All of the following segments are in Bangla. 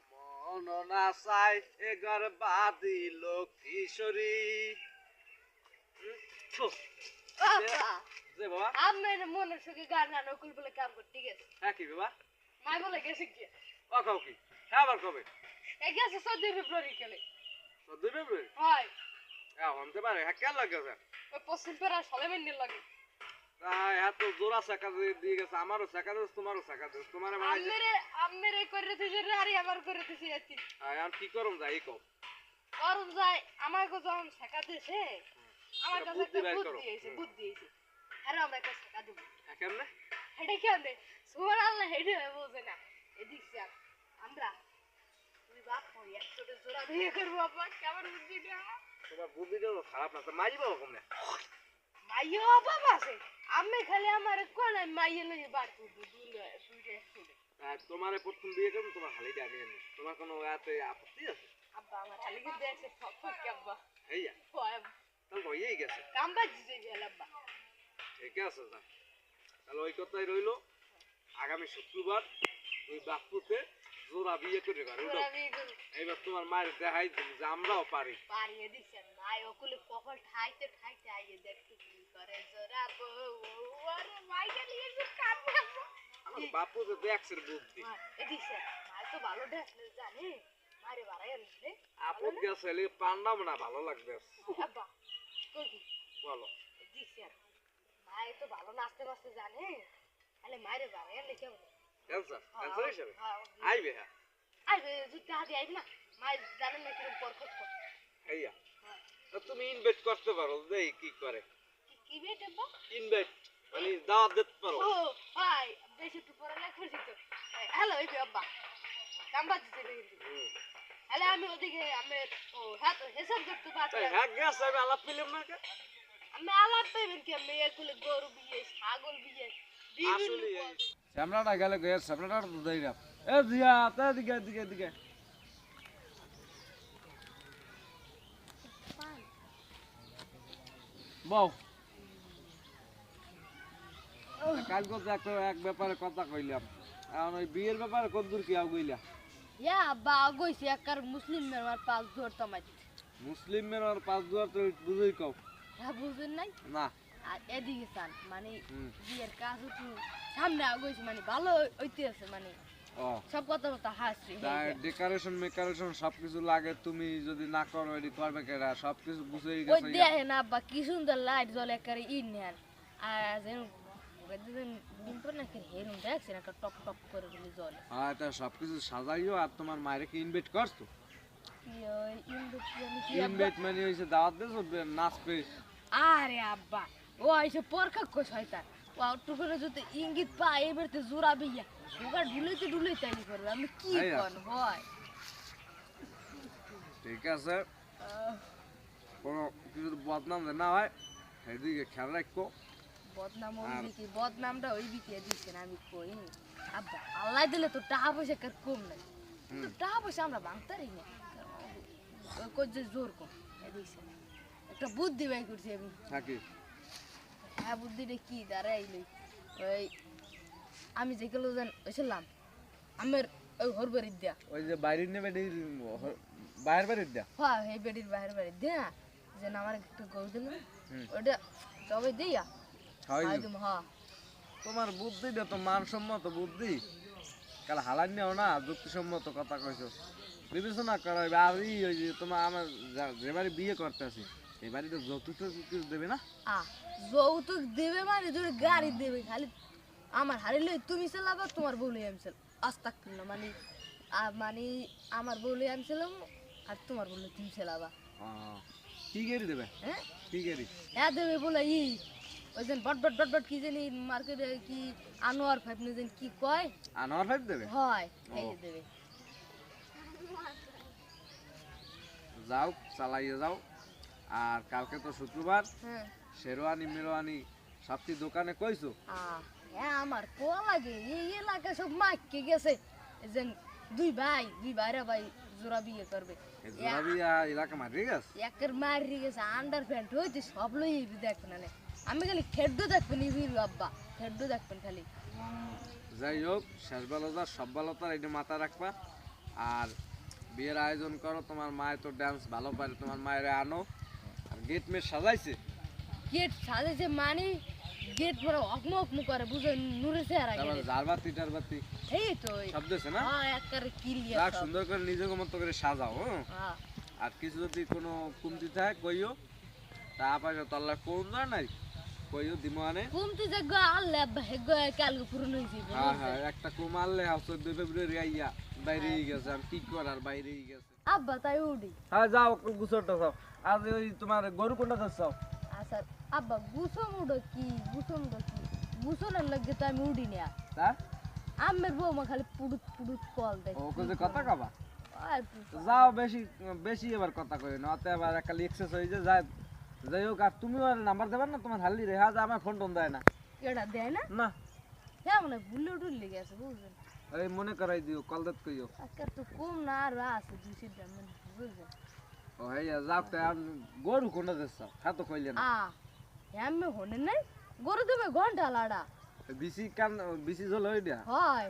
এমন না চাই কিশোরী যে বাবা। আমার মনের সুখে গান গান অকুল বলে কাম করতে গেছে। হ্যাঁ কি বাবা? মাই বলে গেছে কি? ও কাউ কি? হ্যাঁ আবার কবে এ গেছে ফেব্রুয়ারি খেলে। চোদ্দই ফেব্রুয়ারি? হয়। হ্যাঁ পারে। হ্যাঁ কেন লাগে স্যার ওই পশ্চিম পেরা সলেমেন্ডির লাগে। তো চাকা দিয়ে দিয়ে গেছে আমারও চাকা দিস তোমারও চাকা দিস তোমার আমেরে আমেরে করে দিছে রে আরে আমার করে দিছে কি করম যাই যখন কাছে একটা বুদ্ধি এসে বুদ্ধি এসে আরে আমরা একটা শেখা দেবো। হ্যাঁ কেমনে? হেডে বোঝে না। এদিক স্যার আমরা তুই বাপ হই জোড়া বিয়ে করব আপা কেমন না তোমার বুদ্ধিটা খারাপ না তো বাবা কমনে। মাইয়া বাবা আছে। আমি খালি আমার কোন মাইয়া লই বার করব আর তোমারে প্রথম বিয়ে করুন তোমার হালিটা আমি আনি তোমার কোনো এতে আপত্তি আছে? আব্বা আমার খালি কি দেখছে সব কি আব্বা। হয়। তাহলে তো হয়েই গেছে। কাম্বা জিজে গেল আব্বা। ঠিক আছে যা। তাহলে ওই কথাই রইল। আগামী শুক্রবার তুই বাপুতে জোড়া বিয়ে করে পারো তোরা এইবার তোমার মায়ের দেখাই দিবি যে আমরাও পারি। পারিয়ে দিছে মাই ওকুলে কপাল ঠাইতে ঠাইতে আইয়ে দেখতে কি করে জোরা বউ আরে মাই গেলি এসে কাম আমার বাপু তো দেখছে বুদ্ধি। মাই তো ভালো ড্রেস জানে। মারে বাড়াই আপদ গেছে এলে পান্ডাম না ভালো লাগবে। কই বলো। দিছে। মাই তো ভালো নাচতে নাচতে জানে। তাহলে মায়ের বাড়াই কেমন ক্যান্সার হিসাবে হ্যাঁ আইবে হ্যাঁ আইবে জুতা হাতে আইবে না মায়ের জানেন না কীরকম পরখত করে এইয়া তুমি ইনভাইট করতে পারো দেই কি করে কি- কি ইনভাইট মানে দাওয়াত দিতে পারো ও ভাই বেশি একটু পরে লেখা শিখতো হ্যালো এই আব্বা কাম্বা দিতে কিন্তু হ্যালো আমি ওদিকে আমি ও হ্যাঁ তো হিসাব করতে পারছি হ্যাঁ গেছে আমি আলাপ পেলাম না কে? আমি আলাপ পাইবেন কি আমি এগুলো গরু বিয়ে ছাগল বিয়ে বিভিন্ন শ্যামলাটা গেলে গে শ্যামলাটা তো দেই না। এ দিয়া তা দিকে দিকে দিকে। বউ। কালকে একটা এক ব্যাপারে কথা কইলাম। এখন ওই বিয়ের ব্যাপারে কদ্দূর কি আও কইলা ইয়া আব্বা আগইছি একার মুসলিম মেরমার পাঁচ দৌড় তমাই মুসলিমের আর পাঁচ দুয়ার তো বুঝই কও। হ্যাঁ বুঝবেন নাই? না। আর এদিকে চান মানে বিয়ের কাজ একটু সামনে আগইছি মানে ভালো হইতে আছে মানে সব কথা কথা হাসছি ডেকোরেশন মেকারেশন সবকিছু লাগে তুমি যদি না করো এটি করবে কেরা? সবকিছু বুঝেই ওই গেছে। দেখেন আব্বা কি সুন্দর লাইট জ্বলে একারে ইন নেন আর যেন যেদিন ডিম্পর নাকি হেরুন দেখছেন? একটা টপ টপ করে জ্বলে। হ্যাঁ সবকিছু সাজাইও আর তোমার মায়ের কি ইনভাইট করছ? ইনভাইট মানে হইছে দাওয়াত দিছো নাচবে আরে আব্বা ও আইসে পরখা কো শয়তান। ও একটু করে যদি ইঙ্গিত পা এবারতে জোড়া বিয়া। ওগা ঢুলাইতে ঢুলাইতে আইনি করবে? আমি কি কোন হয়? ঠিক আছে। কোনো কিছু বদনাম না হয় সেদিকে খেয়াল রাখব বদনাম ওই আর- বিকে বদনামটা ওই বিকে দিচ্ছেন আমি কই আব্বা আল্লাহ দিলে তো টাকা পয়সা কার কম নাই। কিন্তু টাকা পয়সা আমরা ভাঙতারি না। কই যে জোর কম এই দেখছেন একটা বুদ্ধি বাই করছি আমি। থাকি। হ্যাঁ বুদ্ধিটা কি? দাঁড়াইলি। ওই আমি যেগুলো জান ওইছিলাম আমার ওই হর বাড়ির দিয়া। ওই যে বাইরের নেবে বাইরের বাড়ির দেয়া? হ্যাঁ এই বেডির বাইরের বাড়ির দিয়া। যে আমার একটু গরু দিল। ওইটা তবে দিয়া। হয় হ্যাঁ। তোমার বুদ্ধিটা তো মানসম্মত বুদ্ধি। কাল হালান নেও না যুক্তিসম্মত কথা কইছো। বিবেচনা করো আর ওই যে তোমার আমার যা- যে বাড়ি বিয়ে করতে আছি এই বাড়িতে যৌতুক কিছু দেবে না? আ যৌতুক দেবে মানে তোর গাড়ি দেবে খালি আমার হারি লই তুমি চালাবা তোমার বউ লই আমি চাল আস্তাক না মানে মানে আমার বউ লই আমি চালাম আর তোমার তুমি চালাবা। কি গেরি দেবে? হ্যাঁ? কি গেরি হ্যাঁ দেবে বলে ই ওই যেন বট বট বট বট কি জানি মার্কেটে কি আনোয়ার ফাইভ না যেন কি কয়? আনোয়ার ফাইভ দেবে? হয় দেবে। যাও চালাইয়ে যাও। আর কালকে তো শুক্রবার। হ্যাঁ। শেরওয়ানি মেরোয়ানি সবটি দোকানে কইছো? হ্যাঁ আমার কো লাগে? এই এলাকা সব মাইকে গেছে। যেন দুই ভাই দুই ভাইরা ভাই জোড়া বিয়ে করবে। এই জোড়াবিয়া এলাকা মারি গেছ? একের মারি গেছে আন্ডার প্যান্ট হইতে সব লই ইবি দেখবেন না আমি খালি খেড্ডু দেখবেন ইবির আব্বা খেড্ডু দেখবেন খালি। যাই হোক শেষ বেলা সব বেলা তো এটা মাথা রাখবা। আর বিয়ের আয়োজন করো তোমার মায়ের তো ডান্স ভালো পারে তোমার মায়ের আনো। গেট মেট সাজাইছে। গেট সাজাইছে মানে গেট পরে অকমো অকমো করে বুঝো নুরে চেহারা তারপর গেলে ঝাড়বাতি টারবাতি এই তো সব দিয়েছে না? হ্যাঁ একবারে ক্লিয়ার যাক সুন্দর করে নিজের মতো করে সাজাও হ্যাঁ হ্যাঁ। আর কিছু যদি কোনো কমতি থাকে কইও। তা আপাকে তল্লা কোন না নাই কইও দিমো আনে। কমতি যে গো আল্লে আব্বা হে গো কালকে পুরনো হইছে হ্যাঁ হ্যাঁ একটা কম আনলে হাও চোদ্দ ফেব্রুয়ারি আইয়া বাইরেই গেছে আমি কি করার বাইরেই গেছে। আব্বা তাই উডি। হ্যাঁ যাও গুছরটা যাও। আজ ওই তোমার গরু কোনটা যাচ্ছাও আচ্ছা আব্বা গুছো মুডো কি গুছো মুডো কি গুছোনের লাগে তো আমি উডি না? তা আমের বৌমা খালি পুডুত পুডুত কল দেয়। ও কইছে কথা কবা? যাও বেশি বেশি এবার কথা কই না অত এবার একটা এক্সেস হয়ে যায় যায় যাই হোক আর তুমি আর নাম্বার দেবার না তোমার হালি রে হ্যাঁ আমার ফোন টোন দেয় না। এটা দেয় না? না। হ্যাঁ মানে ভুলে টুলে গেছে বুঝলেন? এই মনে করাই দিও কল দেত কইও। আজকে তো কম না আর আছে দুই সিদ্ধা মানে বুঝলেন? গরু কোনটা যাচ্ছাও হ্যাঁ তো কইলে না। আমি হনে নাই। গরু দেবে ঘণ্টা লাড়া। বিসি কান বিসি জল হই দিয়া হয়।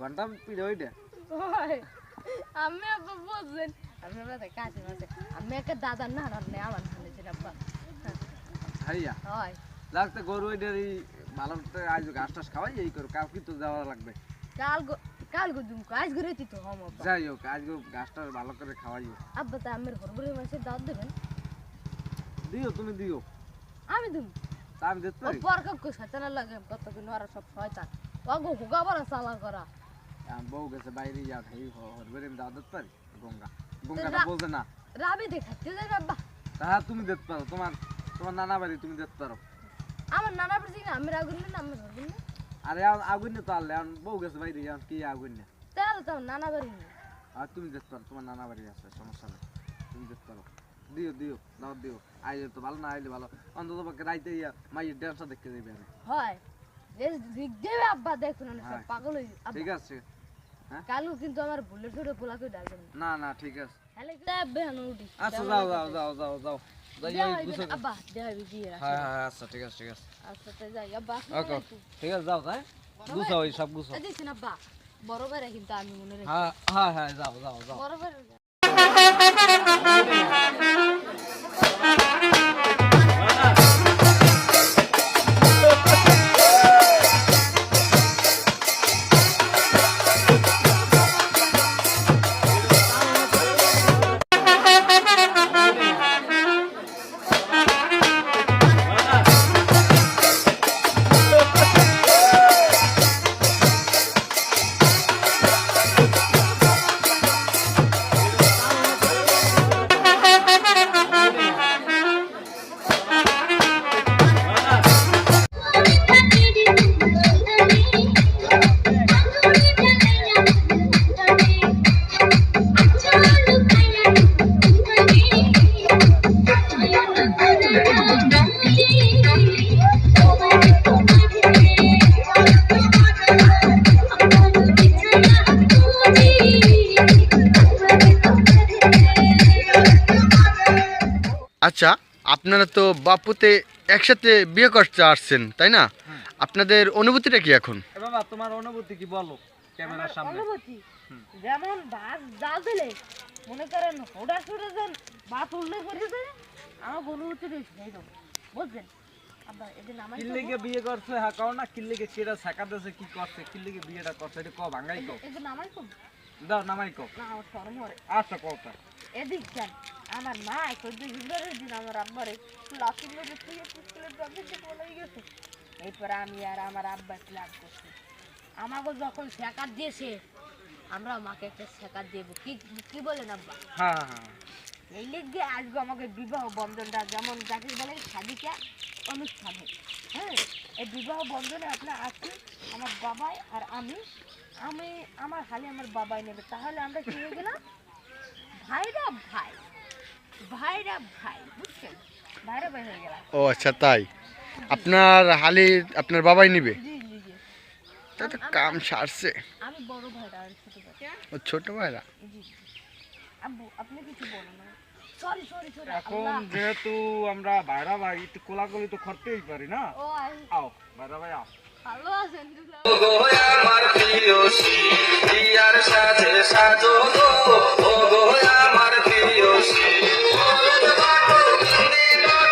ঘণ্টা পিড়ে হই দিয়া হয়। আমি আব্বা বুঝলেন আমি আবার কাছে মাঝে আমি একটা দাদা না না নেই আমার ছিল আব্বা। হাইয়া? হয়। লাগতে গরু দিয়া ভালো আজ ঘাস টাস খাওয়াই এই করো। কাউ কিন্তু যাওয়া লাগবে। কাল কাল গো কাজ করে তো হম আব্বা। যাই হোক আজ টাস ভালো করে খাওয়াইও আব্বা তা আমার মাসে দেবেন? দিও তুমি দিও। আমি তুমি তা আমি দেখতে ও পারি কো শয়তান লাগে কত কি নোরা সব শয়তান। হুগা বড় সালা করা। আমার বউ গেছে বাইরে যা ভাই হরবে আমি দাও দেখতে পারি? গঙ্গা। গঙ্গাটা রা- বলছে না। রাবি দেখাতে যাই আব্বা। তা তুমি দেখতে পারো তোমার তোমার নানা বাড়ি তুমি দেখতে পারো। আমার নানা পড়ছি না আমি আগুন না আমার না আরে আগুন তো আনলে বউ গেছে বাইরে এখন কি আগুন না তাহলে তো নানা বাড়ি আর তুমি দেখতে পারো তোমার নানা বাড়ি আছে সমস্যা নেই তুমি দেখতে পারো। দিও দিও দাও দিও আইলে তো ভালো না আইলে ভালো। অন্তত পক্ষে রাইতে ইয়া মাইয়ের ড্যান্সটা দেখতে দেবে হয়। দেবে আব্বা দেখুন না। পাগল ঠিক আছে। কালু কিন্তু আমার ভুলে ছোট পোলা করে ডালবেন না। না ঠিক আছে। আচ্ছা যাও যাও যাও যাও যাও। হ্যাঁ হ্যাঁ আচ্ছা ঠিক আছে ঠিক আছে। আচ্ছা তাই যাই আব্বা ওকে ঠিক আছে যাও তাই? গুছো ওই সব গুছো। দেখছেন আব্বা বড় কিন্তু আমি মনে রাখি। হ্যাঁ হ্যাঁ হ্যাঁ যাও যাও যাও। বড় আচ্ছা আপনারা তো বাপুতে একসাথে বিয়ে করতে আসছেন তাই না? আপনাদের অনুভূতিটা কি এখন? বাবা তোমার অনুভূতি কি বলো ক্যামেরার সামনে। অনুভূতি? যেমন জাল দিলে মনে করেন হোডা ছুটে যান ভাত উল্লে করে দেয় আমার অনুভূতি সেই রকম বুঝলেন আব্বা কিল্লিকে বিয়ে করছে হ্যাঁ কও না কিল্লিকে দিয়েছে কি করছে কিল্লিকে বিয়েটা করছে এটা ক দাও নামাই কও। না আমার শরম হরে আচ্ছা কও এদিক যান। আমার মা চোদ্দ ফেব্রুয়ারির দিন আমার আব্বারে লাফিং লোকের থেকে স্কুলের প্রফেসে বলে গেছে। এরপরে আমি আর আমার আব্বা ক্লাস করছি। আমাকে যখন শেখার দিয়েছে আমরা মাকে একটা শেখার দেবো। কি কি বলেন আব্বা? হ্যাঁ হ্যাঁ। এই লিগে আজকে আমাকে বিবাহ বন্ধনটা যেমন যাকে বলে সাদিকা অনুষ্ঠানে হ্যাঁ এই বিবাহ বন্ধনে আপনার আছি আমার বাবাই আর আমি আমি আমার হালে আমার বাবাই নেবে। তাহলে আমরা কি হয়ে গেলাম? ভাইরা ভাই। ভাইরা ভাই বুঝছেন? ভাইরা ভাই হয়ে গেলাম। ও আচ্ছা তাই। আপনার হালি আপনার বাবাই নিবে? জি জি জি। তাই তো কাম সারছে। আমি বড় ভাইরা আর ছোট ভাই ও ছোট ভাইরা? জি জি। আব্বু আপনি কিছু বলেন সরি সরি সরি এখন যেহেতু আমরা বাইরা ভাই একটু কোলাকুলি তো করতেই পারি না? আও বাইরা ভাই আও। ভালো আছেন দুলা। আমার প্রিয় আর সাথে সাজো